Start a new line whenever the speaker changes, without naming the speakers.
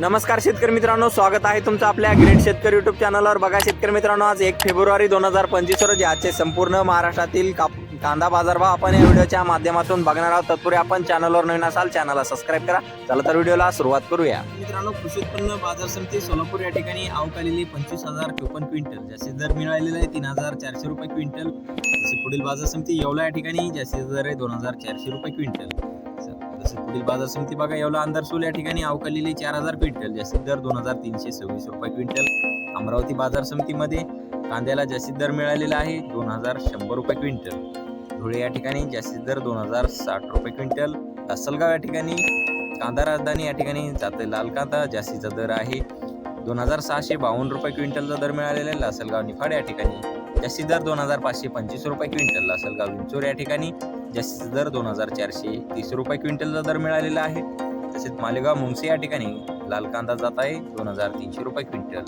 नमस्कार शेतकरी मित्रांनो स्वागत आहे तुमचं आपल्या ग्रेट शेतकरी युट्यूब चॅनलवर बघा शेतकरी मित्रांनो आज एक फेब्रुवारी दोन हजार पंचवीस रोजी आजचे संपूर्ण महाराष्ट्रातील काप कांदा बाजारभाव आपण या व्हिडिओच्या माध्यमातून बघणार आहोत. तत्पूर्वी आपण चॅनलवर नवीन असाल चॅनलला सबस्क्राईब करा. चला तर व्हिडिओला सुरुवात करूया. मित्रांनो कृषी उत्पन्न बाजार समिती सोलापूर या ठिकाणी आवक आलेली पंचवीस हजार चोपन्न क्विंटल जास्तीत दर मिळालेला आहे तीन हजार चारशे रुपये क्विंटल. पुढील बाजार समिती येवला या ठिकाणी जास्तीत दर आहे दोन हजार चारशे रुपये क्विंटल. जसे बाजार समिती बघा येवला अंदरसूल या ठिकाणी अवकालेली चार हजार क्विंटल जास्तीत दर दोन हजार तीनशे सव्वीस रुपये क्विंटल. अमरावती बाजार समितीमध्ये कांद्याला जास्तीत दर मिळालेला आहे दोन हजार शंभर रुपये क्विंटल. धुळे या ठिकाणी जास्तीत दर दोन हजार साठ रुपये क्विंटल. लासलगाव या ठिकाणी कांदा राजधानी या ठिकाणी जाते लाल कांदा जास्तीचा दर आहे दोन हजार सहाशे बावन्न रुपये क्विंटलचा दर मिळालेला आहे लासलगाव निफाड या ठिकाणी जास्तीत दर दोन हजार पाचशे पंचवीस रुपये क्विंटल लासलगाव विंचोर या ठिकाणी जास्तीचा दर दोन हजार चारशे तीस रुपये क्विंटलचा दर मिळालेला आहे. तसेच मालेगाव मुंगसे या ठिकाणी लाल कांदा जात आहे दोन हजार तीनशे रुपये क्विंटल.